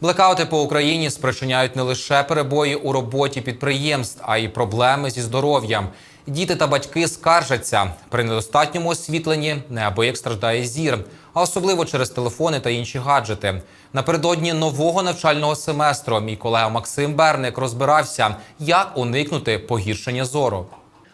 Блекаути по Україні спричиняють не лише перебої у роботі підприємств, а й проблеми зі здоров'ям. Діти та батьки скаржаться при недостатньому освітленні неабияк страждає зір, а особливо через телефони та інші гаджети. Напередодні нового навчального семестру мій колега Максим Берник розбирався, як уникнути погіршення зору.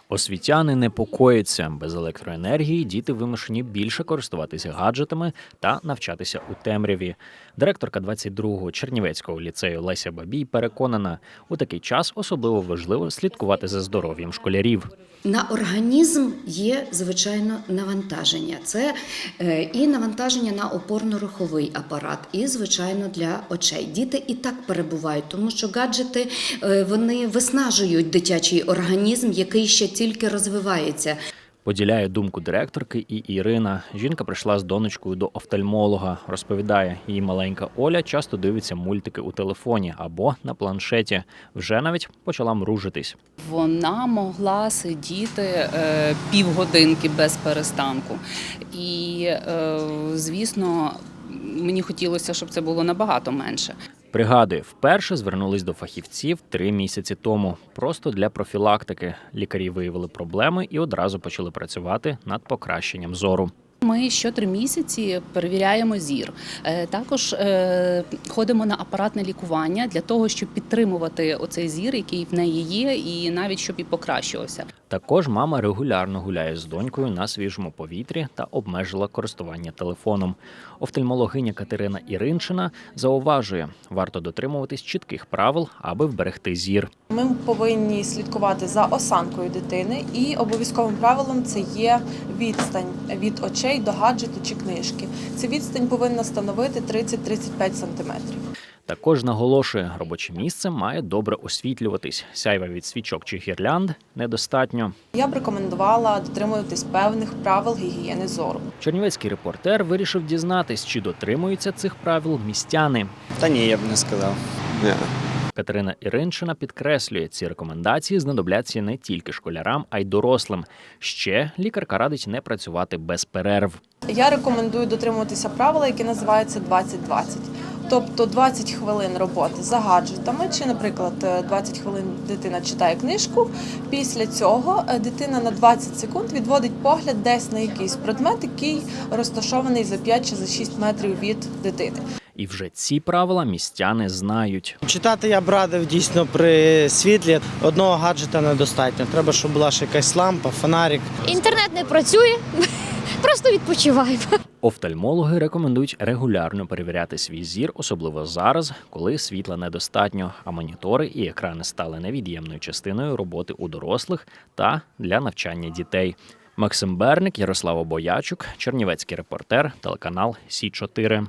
Освітяни непокоїться. Без електроенергії діти вимушені більше користуватися гаджетами та навчатися у темряві. Директорка 22-го Чернівецького ліцею Леся Бабій переконана, у такий час особливо важливо слідкувати за здоров'ям школярів. На організм є звичайно навантаження. Це е, і навантаження на опорно-руховий апарат, і звичайно для очей. Діти і так перебувають, тому що гаджети е, вони виснажують дитячий організм, який ще тільки розвивається. Поділяє думку директорки і Ірина. Жінка прийшла з донечкою до офтальмолога. Розповідає, її маленька Оля часто дивиться мультики у телефоні або на планшеті. Вже навіть почала мружитись. Вона могла сидіти е, півгодинки без перестанку. І, е, звісно, мені хотілося, щоб це було набагато менше. Пригадує, вперше звернулись до фахівців три місяці тому. Просто для профілактики. Лікарі виявили проблеми і одразу почали працювати над покращенням зору. Ми щотри місяці перевіряємо зір. Е, Також е, ходимо на апаратне лікування для того, щоб підтримувати оцей зір, який в неї є, і навіть щоб і покращувався. Також мама регулярно гуляє з донькою на свіжому повітрі та обмежила користування телефоном. Офтальмологиня Катерина Іринчина зауважує, варто дотримуватись чітких правил, аби вберегти зір. Ми повинні слідкувати за осанкою дитини, і обов'язковим правилом це є відстань від очей до гаджету чи книжки. Ця відстань повинна становити 30-35 сантиметрів. Також наголошує, робоче місце має добре освітлюватись. Сяйва від свічок чи гірлянд недостатньо. Я б рекомендувала дотримуватись певних правил гігієни зору. Чернівецький репортер вирішив дізнатись, чи дотримуються цих правил містяни. Та ні, я б не сказав. Ні. Катерина Іриншина підкреслює, ці рекомендації знадобляться не тільки школярам, а й дорослим. Ще лікарка радить не працювати без перерв. Я рекомендую дотримуватися правила, яке називається 20-20. Тобто 20 хвилин роботи за гаджетами, чи, наприклад, е, 20 хвилин дитина читає книжку. Після цього е, дитина на 20 секунд відводить погляд десь на якийсь предмет, який розташований за 5 чи за 6 метрів від дитини. І вже ці правила містяни знають. Читати я б радив дійсно при світлі. Одного гаджета недостатньо. Треба, щоб була ще якась лампа, фонарик. Інтернет не працює, просто відпочиваємо. Офтальмологи рекомендують регулярно перевіряти свій зір, особливо зараз, коли світла недостатньо, а монітори і екрани стали невід'ємною частиною роботи у дорослих та для навчання дітей. Максим Берник, Ярослава Боячук, Чернівецький репортер, телеканал Сі 4